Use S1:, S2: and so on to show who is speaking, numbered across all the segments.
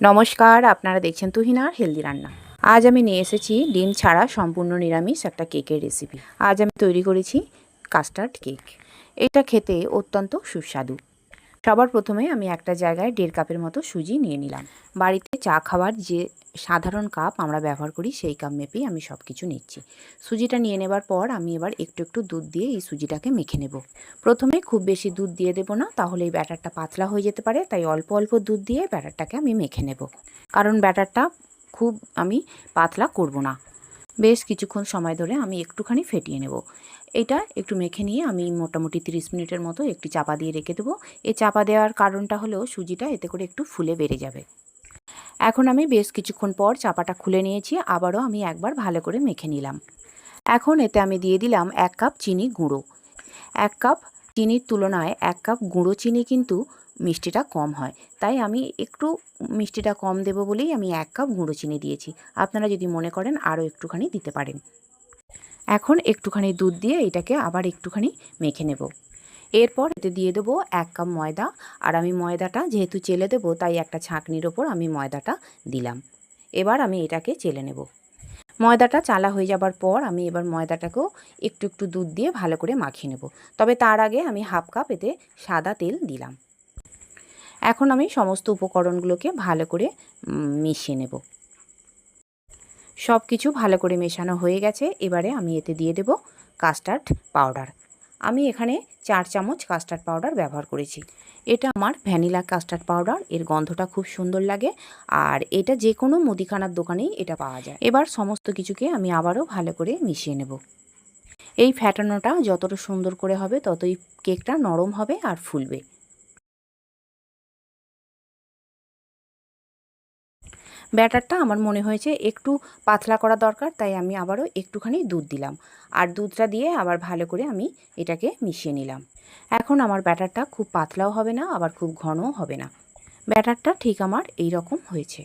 S1: নমস্কার, আপনারা দেখছেন তুহিনার হেলদি রান্না। আজ আমি নিয়ে এসেছি ডিম ছাড়া সম্পূর্ণ নিরামিষ একটা কেকের রেসিপি আজ আমি তৈরি করেছি কাস্টার্ড কেক এটা খেতে অত্যন্ত সুস্বাদু। সবার প্রথমে আমি একটা জায়গায় দেড় কাপের মতো সুজি নিয়ে নিলাম। বাড়িতে চা খাওয়ার যে সাধারণ কাপ আমরা ব্যবহার করি, সেই কাপ মেপেই আমি সব কিছু নিচ্ছি। সুজিটা নিয়ে নেবার পর আমি এবার একটু একটু দুধ দিয়ে এই সুজিটাকে মেখে নেব। প্রথমে খুব বেশি দুধ দিয়ে দেবো না, তাহলে এই ব্যাটারটা পাতলা হয়ে যেতে পারে, তাই অল্প অল্প দুধ দিয়ে ব্যাটারটাকে আমি মেখে নেব। কারণ ব্যাটারটা খুব আমি পাতলা করব না। বেশ কিছুক্ষণ সময় ধরে আমি একটুখানি ফেটিয়ে নেব। এটা একটু মেখে নিয়ে আমি মোটামুটি তিরিশ মিনিটের মতো একটি চাপা দিয়ে রেখে দেবো। এই চাপা দেওয়ার কারণটা হলো সুজিটা এতে করে একটু ফুলে বেড়ে যাবে। এখন আমি বেশ কিছুক্ষণ পর চাপাটা খুলে নিয়েছি, আবারও আমি একবার ভালো করে মেখে নিলাম। এখন এতে আমি দিয়ে দিলাম এক কাপ চিনি গুঁড়ো। এক কাপ চিনির তুলনায় এক কাপ গুঁড়ো চিনি কিন্তু মিষ্টিটা কম হয়। তাই আমি একটু মিষ্টিটা কম দেবো বলেই আমি এক কাপ গুঁড়ো চিনি দিয়েছি। আপনারা যদি মনে করেন আরও একটুখানি দিতে পারেন। এখন একটুখানি দুধ দিয়ে এটাকে আবার একটুখানি মেখে নেব। এরপর এতে দিয়ে দেবো এক কাপ ময়দা। আর আমি ময়দাটা যেহেতু চেলে দেবো, তাই একটা ছাঁকনির ওপর আমি ময়দাটা দিলাম। এবার আমি এটাকে চেলে নেব। ময়দাটা চালা হয়ে যাবার পর আমি এবার ময়দাটাকেও একটু একটু দুধ দিয়ে ভালো করে মাখিয়ে নেব। তবে তার আগে আমি হাফ কাপ এতে সাদা তেল দিলাম। এখন আমি সমস্ত উপকরণগুলোকে ভালো করে মিশিয়ে নেব। সব কিছু ভালো করে মেশানো হয়ে গেছে। এবারে আমি এতে দিয়ে দেব কাস্টার্ড পাউডার। আমি এখানে চার চামচ কাস্টার্ড পাউডার ব্যবহার করেছি। এটা আমার ভ্যানিলা কাস্টার্ড পাউডার। এর গন্ধটা খুব সুন্দর লাগে। আর এটা যে কোনো মুদিখানার দোকানেই এটা পাওয়া যায়। এবার সমস্ত কিছুকে আমি আবারও ভালো করে মিশিয়ে নেব। এই ফ্যাটানোটা যতটা সুন্দর করে হবে, ততই কেকটা নরম হবে আর ফুলবে। ব্যাটারটা আমার মনে হয়েছে একটু পাতলা করা দরকার, তাই আমি আবারও একটুখানি দুধ দিলাম। আর দুধটা দিয়ে আবার ভালো করে আমি এটাকে মিশিয়ে নিলাম। এখন আমার ব্যাটারটা খুব পাতলাও হবে না, আবার খুব ঘনও হবে না। ব্যাটারটা ঠিক আমার এই রকম হয়েছে।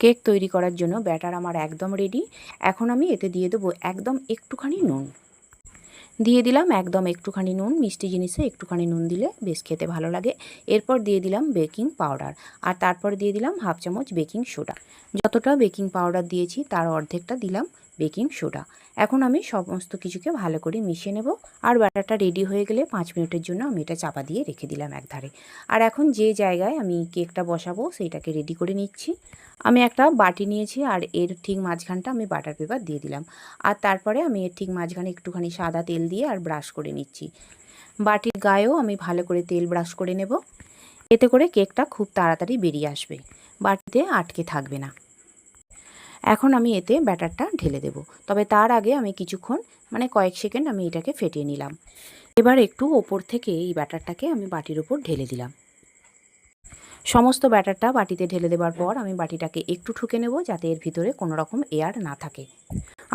S1: কেক তৈরি করার জন্য ব্যাটার আমার একদম রেডি। এখন আমি এতে দিয়ে দেবো একদম একটুখানি নুন। দিয়ে দিলাম একদম একটুখানি নুন, মিষ্টি জিনিসে একটুখানি নুন দিলে বেশ খেতে ভালো লাগে। এরপর দিয়ে দিলাম বেকিং পাউডার আর তারপর দিয়ে দিলাম হাফ চামচ বেকিং সোডা। যতটা বেকিং পাউডার দিয়েছি তার অর্ধেকটা দিলাম বেকিং সোডা। এখন আমি সমস্ত কিছুকে ভালো করে মিশিয়ে নেব। আর ব্যাটারটা রেডি হয়ে গেলে পাঁচ মিনিটের জন্য আমি এটা চাপা দিয়ে রেখে দিলাম একধারে। আর এখন যে জায়গায় আমি কেকটা বসাবো সেইটাকে রেডি করে নিচ্ছি। আমি একটা বাটি নিয়েছি আর এর ঠিক মাঝখানটা আমি বাটার পেপার দিয়ে দিলাম। আর তারপরে আমি এর ঠিক মাঝখানে একটুখানি সাদা তেল দিয়ে আর ব্রাশ করে নিচ্ছি। বাটির গায়েও আমি ভালো করে তেল ব্রাশ করে নেব। এতে করে কেকটা খুব তাড়াতাড়ি বেরিয়ে আসবে। বাটিতে আটকে থাকবে না। এখন আমি এতে ব্যাটারটা ঢেলে দেব। তবে তার আগে আমি কিছুক্ষণ মানে কয়েক সেকেন্ড আমি এটাকে ফেটিয়ে নিলাম। এবার একটু ওপর থেকে এই ব্যাটারটাকে আমি বাটির ওপর ঢেলে দিলাম। সমস্ত ব্যাটারটা বাটিতে ঢেলে দেওয়ার পর আমি বাটিটাকে একটু ঠুকে নেব যাতে এর ভিতরে কোনো রকম এয়ার না থাকে।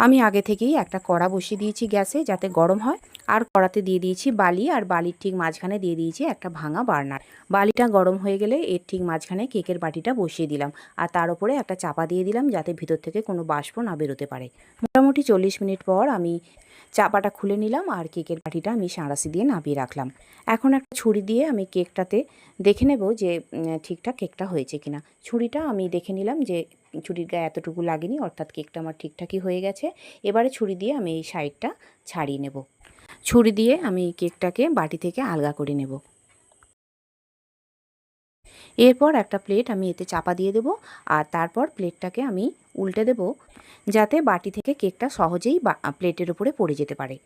S1: আমি আগে থেকেই একটা কড়া বসিয়ে দিয়েছি গ্যাসে যাতে গরম হয়, আর কড়াতে দিয়ে দিয়েছি বালি, আর বালির ঠিক মাঝখানে দিয়ে দিয়েছি একটা ভাঙা বার্নার। বালিটা গরম হয়ে গেলে এর ঠিক মাঝখানে কেকের বাটিটা বসিয়ে দিলাম, আর তার উপরে একটা চাপা দিয়ে দিলাম যাতে ভিতর থেকে কোনো বাষ্প না বেরোতে পারে। মোটামুটি চল্লিশ মিনিট পর আমি চাপাটা খুলে নিলাম, আর কেকের বাটিটা আমি সাঁড়াশি দিয়ে নামিয়ে রাখলাম। এখন একটা ছুরি দিয়ে আমি কেকটাতে দেখে নেব যে ঠিকঠাক কেকটা হয়েছে কিনা। ছুরিটা আমি দেখে নিলাম যে ছুরির গায়ে এতটুকু লাগেনি, অর্থাৎ কেকটা আমার ঠিকঠাকই হয়ে গেছে। এবারে ছুরি দিয়ে আমি এই সাইডটা ছাড়িয়ে নেব। ছুরি দিয়ে আমি কেকটাকে বাটি থেকে আলগা করে নেব। এরপর একটা প্লেট আমি এতে চাপা দিয়ে দেব আর তারপর প্লেটটাকে আমি উল্টে দেব যাতে বাটি থেকে কেকটা সহজেই প্লেটের উপরে পড়ে যেতে পারে।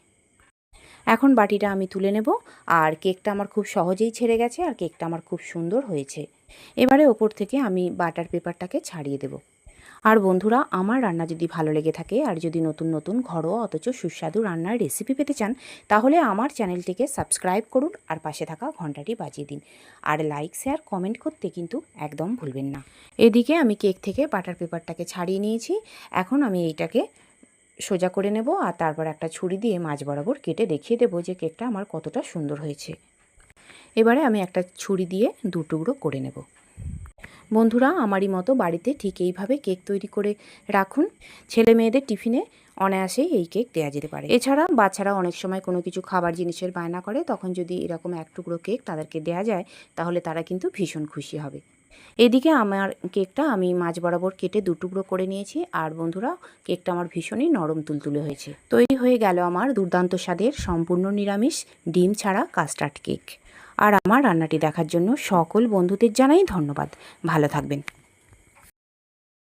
S1: এখন বাটিটা আমি তুলে নেব। আর কেকটা আমার খুব সহজেই ছেড়ে গেছে আর কেকটা আমার খুব সুন্দর হয়েছে। এবারে ওপর থেকে আমি বাটার পেপারটাকে ছাড়িয়ে দেব। আর বন্ধুরা, আমার রান্না যদি ভালো লেগে থাকে আর যদি নতুন নতুন ঘরোয়া অথচ সুস্বাদু রান্নার রেসিপি পেতে চান, তাহলে আমার চ্যানেলটিকে সাবস্ক্রাইব করুন আর পাশে থাকা ঘন্টাটি বাজিয়ে দিন। আর লাইক, শেয়ার, কমেন্ট করতে কিন্তু একদম ভুলবেন না। এদিকে আমি কেক থেকে বাটার পেপারটাকে ছাড়িয়ে নিয়েছি। এখন আমি এইটাকে সোজা করে নেব আর তারপর একটা ছুরি দিয়ে মাছ বরাবর কেটে দেখিয়ে দেবো যে কেকটা আমার কতটা সুন্দর হয়েছে। এবারে আমি একটা ছুরি দিয়ে দু টুকরো করে নেব। বন্ধুরা, আমারই মতো বাড়িতে ঠিক এইভাবে কেক তৈরি করে রাখুন। ছেলে মেয়েদের টিফিনে অনায়াসেই এই কেক দেওয়া যেতে পারে। এছাড়া বাচ্চারা অনেক সময় কোনো কিছু খাবার জিনিসের বায়না করে, তখন যদি এরকম এক টুকরো কেক তাদেরকে দেওয়া যায়, তাহলে তারা কিন্তু ভীষণ খুশি হবে। এদিকে আমার কেকটা আমি মাঝ বরাবর কেটে দু টুকরো করে নিয়েছি। আর বন্ধুরা, কেকটা আমার ভীষণই নরম তুলতুলে হয়েছে। তৈরি হয়ে গেল আমার দুর্দান্ত স্বাদের সম্পূর্ণ নিরামিষ ডিম ছাড়া কাস্টার্ড কেক। আর আমার রান্নাটি দেখার জন্য সকল বন্ধুদের জানাই ধন্যবাদ। ভালো থাকবেন।